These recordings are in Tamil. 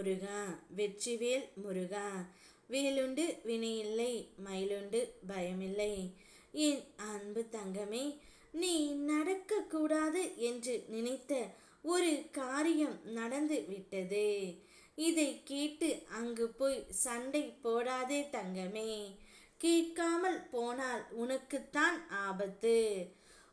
முருகா வெற்றிவேல் முருகா. வேலுண்டு வினையில்லை மயிலுண்டு பயமில்லை. என் அன்பு தங்கமே நீ நடக்கக்கூடாது என்று நினைத்த ஒரு காரியம் நடந்து விட்டது. இதை கேட்டு அங்கு போய் சண்டை போடாதே தங்கமே. கேட்காமல் போனால் உனக்குத்தான் ஆபத்து.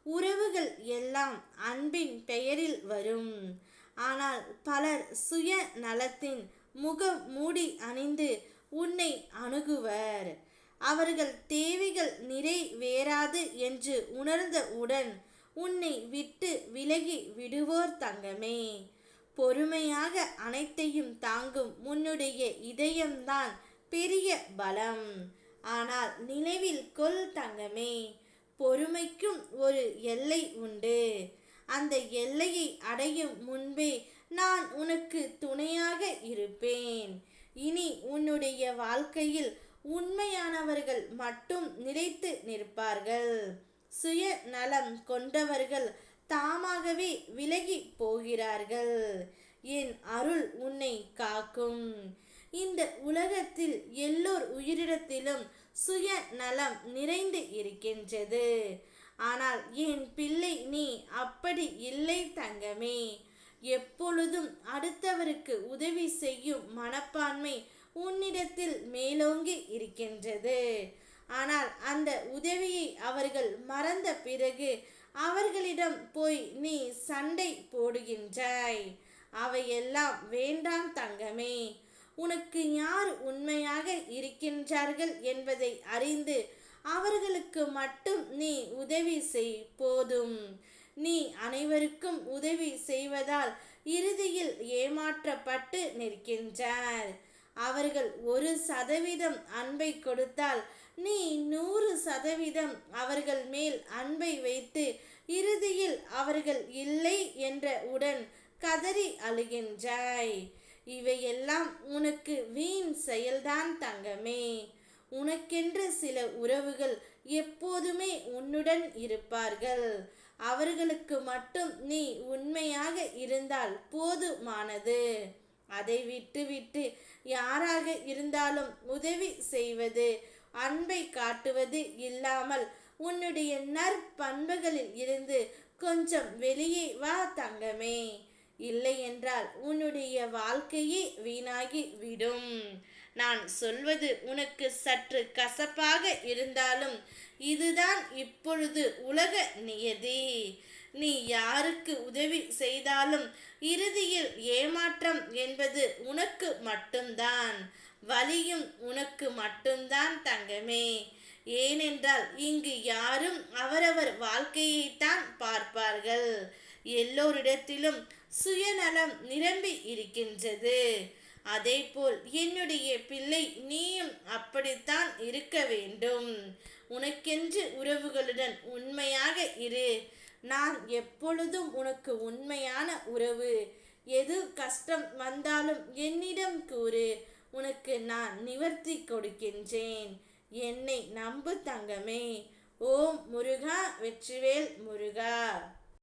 உறவுகள் எல்லாம் அன்பின் பெயரில் வரும். ஆனால் பலர் சுய நலத்தின் முகம் மூடி அணிந்து உன்னை அணுகுவர். அவர்கள் தேவைகள் நிறைவேறாது என்று உணர்ந்தவுடன் உன்னை விட்டு விலகி விடுவோர் தங்கமே. பொறுமையாக அனைத்தையும் தாங்கும் உன்னுடைய இதயம்தான் பெரிய பலம். ஆனால் நினைவில் கொள் தங்கமே பொறுமைக்கும் ஒரு எல்லை உண்டு. அந்த எல்லையை அடையும் முன்பே நான் உனக்கு துணையாக இருப்பேன். இனி உன்னுடைய வாழ்க்கையில் உண்மையானவர்கள் மட்டும் நிலைத்து நிற்பார்கள். சுய நலம் கொண்டவர்கள் தாமாகவே விலகி போகிறார்கள். என் அருள் உன்னை காக்கும். இந்த உலகத்தில் எல்லோர் உயிரிடத்திலும் சுய நலம் நிறைந்து இருக்கின்றது. ஆனால் என் பிள்ளை நீ அப்படி இல்லை தங்கமே. எப்பொழுதும் அடுத்தவருக்கு உதவி செய்யும் மனப்பான்மை உன்னிடத்தில் மேலோங்கி இருக்கின்றது. ஆனால் அந்த உதவியை அவர்கள் மறந்த பிறகு அவர்களிடம் போய் நீ சண்டை போடுகின்றாய். அவையெல்லாம் வேண்டாம் தங்கமே. உனக்கு யார் உண்மையாக இருக்கின்றார்கள் என்பதை அறிந்து அவர்களுக்கு மட்டும் நீ உதவி செய் போதும். நீ அனைவருக்கும் உதவி செய்வதால் இறுதியில் ஏமாற்றப்பட்டு நிற்கின்றார். அவர்கள் ஒரு சதவீதம் அன்பை கொடுத்தால் நீ நூறு சதவீதம் அவர்கள் மேல் அன்பை வைத்து இறுதியில் அவர்கள் இல்லை என்ற உடன் கதறி அழுகின்றாய். இவையெல்லாம் உனக்கு வீண் செயல்தான் தங்கமே. உனக்கென்று சில உறவுகள் எப்போதுமே உன்னுடன் இருப்பார்கள். அவர்களுக்கு மட்டும் நீ உண்மையாக இருந்தால் போதுமானது. அதை விட்டுவிட்டு யாராக இருந்தாலும் உதவி செய்வது அன்பை காட்டுவது இல்லாமல் உன்னுடைய நற்பண்புகளில் இருந்து கொஞ்சம் வெளியே வா தங்கமே. இல்லை என்றால் உன்னுடைய வாழ்க்கையே வீணாகி விடும் நான் சொல்வது உனக்கு சற்று கசப்பாக இருந்தாலும் இதுதான் இப்பொழுது உலக நியதி. நீ யாருக்கு உதவி செய்தாலும் இறுதியில் ஏமாற்றம் என்பது உனக்கு மட்டும்தான். வலியும் உனக்கு மட்டும்தான் தங்கமே. ஏனென்றால் இங்கு யாரும் அவரவர் வாழ்க்கையைத்தான் பார்ப்பார்கள். எல்லோரிடத்திலும் சுயநலம் நிரம்பி இருக்கின்றது. அதேபோல் என்னுடைய பிள்ளை நீயும் அப்படித்தான் இருக்க வேண்டும். உனக்கென்று உறவுகளுடன் உண்மையாக இரு. நான் எப்பொழுதும் உனக்கு உண்மையான உறவு. எது கஷ்டம் வந்தாலும் என்னிடம் கூறு. உனக்கு நான் நிவர்த்தி கொடுக்கின்றேன். என்னை நம்பு தங்கமே. ஓம் முருகா வெற்றிவேல் முருகா.